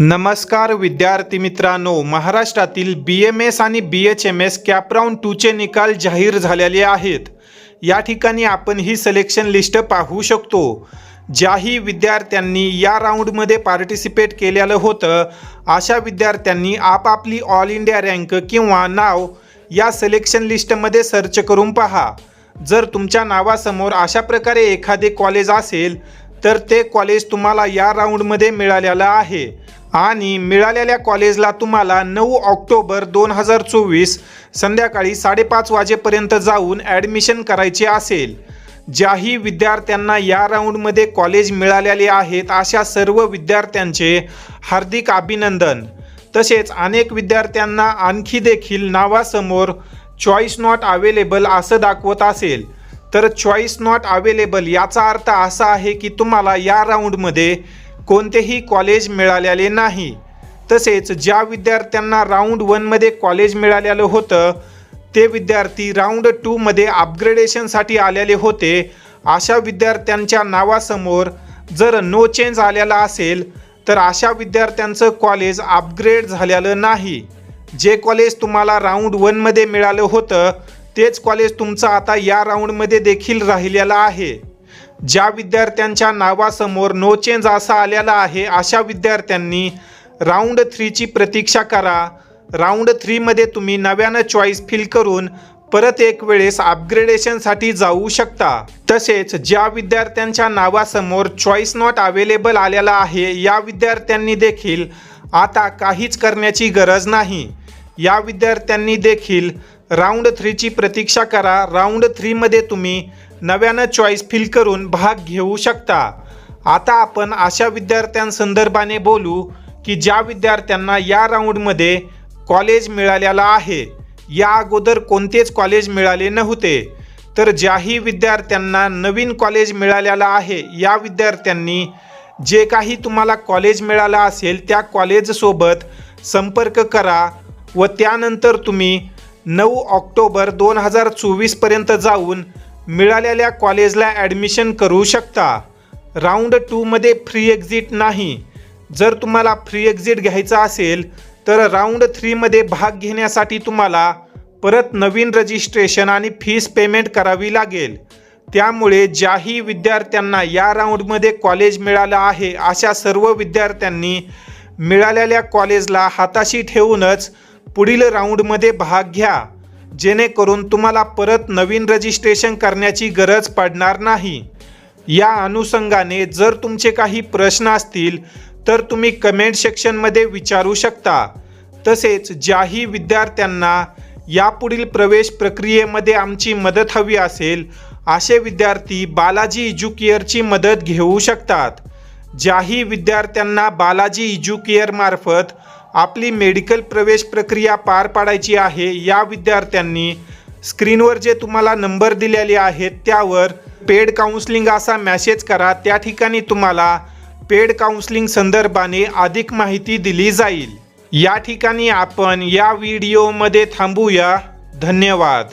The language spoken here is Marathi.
नमस्कार विद्यार्थी मित्रांनो महाराष्ट्रातील बी एम एस आणि B H M S CAP round टूचे निकाल जाहीर झालेले आहेत. या ठिकाणी आपण ही सिलेक्शन लिस्ट पाहू शकतो. ज्याही विद्यार्थ्यांनी या राऊंडमध्ये पार्टिसिपेट केलेलं होतं अशा विद्यार्थ्यांनी आपापली ऑल इंडिया रँक किंवा नाव या सिलेक्शन लिस्टमध्ये सर्च करून पहा. जर तुमच्या नावासमोर अशा प्रकारे एखादे कॉलेज असेल तर ते कॉलेज तुम्हाला या राऊंडमध्ये मिळालेलं आहे. आणि मिळालेल्या कॉलेजला तुम्हाला नऊ ऑक्टोबर दोन हजार चोवीस संध्याकाळी साडेपाच वाजेपर्यंत जाऊन ॲडमिशन करायचे असेल. ज्याही विद्यार्थ्यांना या राऊंडमध्ये कॉलेज मिळालेले आहेत अशा सर्व विद्यार्थ्यांचे हार्दिक अभिनंदन. तसेच अनेक विद्यार्थ्यांना आणखी देखील नावासमोर चॉईस नॉट अवेलेबल असं दाखवत असेल. तर चॉईस नॉट अवेलेबल याचा अर्थ असा आहे की तुम्हाला या राऊंडमध्ये कोणतेही कॉलेज मिळालेले नाही. तसेच ज्या विद्यार्थ्यांना राऊंड वनमध्ये कॉलेज मिळालेलं होतं ते विद्यार्थी राऊंड टूमध्ये अपग्रेडेशनसाठी आलेले होते. अशा विद्यार्थ्यांच्या नावासमोर जर नो चेंज आलेला असेल तर अशा विद्यार्थ्यांचं कॉलेज अपग्रेड झालेलं नाही. जे कॉलेज तुम्हाला राऊंड वनमध्ये मिळालं होतं तेच कॉलेज तुमचं आता या राऊंडमध्ये देखील राहिलेलं आहे. ज्या विद्यार्थ्यांच्या नावासमोर नो चेंज असा आलेला आहे अशा विद्यार्थ्यांनी राऊंड थ्रीची प्रतीक्षा करा. राऊंड थ्रीमध्ये तुम्ही नव्यानं चॉईस फिल करून परत एक वेळेस अपग्रेडेशनसाठी जाऊ शकता. तसेच ज्या विद्यार्थ्यांच्या नावासमोर चॉईस नॉट अवेलेबल आलेला आहे या विद्यार्थ्यांनी देखील आता काहीच करण्याची गरज नाही. या विद्यार्थ्यांनी देखील राऊंड थ्रीची प्रतीक्षा करा. राऊंड थ्रीमध्ये तुम्ही नव्यानं चॉईस फिल करून भाग घेऊ शकता. आता आपण अशा विद्यार्थ्यांसंदर्भाने बोलू की ज्या विद्यार्थ्यांना या राऊंडमध्ये कॉलेज मिळालेला आहे. या अगोदर कोणतेच कॉलेज मिळाले नव्हते. तर ज्याही विद्यार्थ्यांना नवीन कॉलेज मिळालेला आहे या विद्यार्थ्यांनी जे काही तुम्हाला कॉलेज मिळालं असेल त्या कॉलेजसोबत संपर्क करा व त्यानंतर तुम्ही नऊ ऑक्टोबर दोन हजार चोवीसपर्यंत जाऊन मिळालेल्या कॉलेजला ॲडमिशन करू शकता. राऊंड टूमध्ये फ्री एक्झिट नाही. जर तुम्हाला फ्री एक्झिट घ्यायचा असेल तर राऊंड थ्रीमध्ये भाग घेण्यासाठी तुम्हाला परत नवीन रजिस्ट्रेशन आणि फीस पेमेंट करावी लागेल. त्यामुळे ज्याही विद्यार्थ्यांना या राऊंडमध्ये कॉलेज मिळालं आहे अशा सर्व विद्यार्थ्यांनी मिळालेल्या कॉलेजला हाताशी ठेवूनच पुढील राऊंडमध्ये भाग घ्या. जेणेकरून तुम्हाला परत नवीन रजिस्ट्रेशन करण्याची गरज पडणार नाही. या अनुषंगाने जर तुमचे काही प्रश्न असतील तर तुम्ही कमेंट सेक्शनमध्ये विचारू शकता. तसेच ज्याही विद्यार्थ्यांना यापुढील प्रवेश प्रक्रियेमध्ये आमची मदत हवी असेल असे विद्यार्थी बालाजी इज्युकेअरची मदत घेऊ शकतात. ज्याही विद्यार्थ्यांना बालाजी इज्युकेअर मार्फत आपली मेडिकल प्रवेश प्रक्रिया पार पाडायची आहे या विद्यार्थ्यांनी स्क्रीनवर जे तुम्हाला नंबर दिलेले आहेत त्यावर पेड काउन्सलिंग असा मॅसेज करा. त्या ठिकाणी तुम्हाला पेड काउन्सलिंग संदर्भाने अधिक माहिती दिली जाईल. या ठिकाणी आपण या व्हिडिओमध्ये थांबूया. धन्यवाद.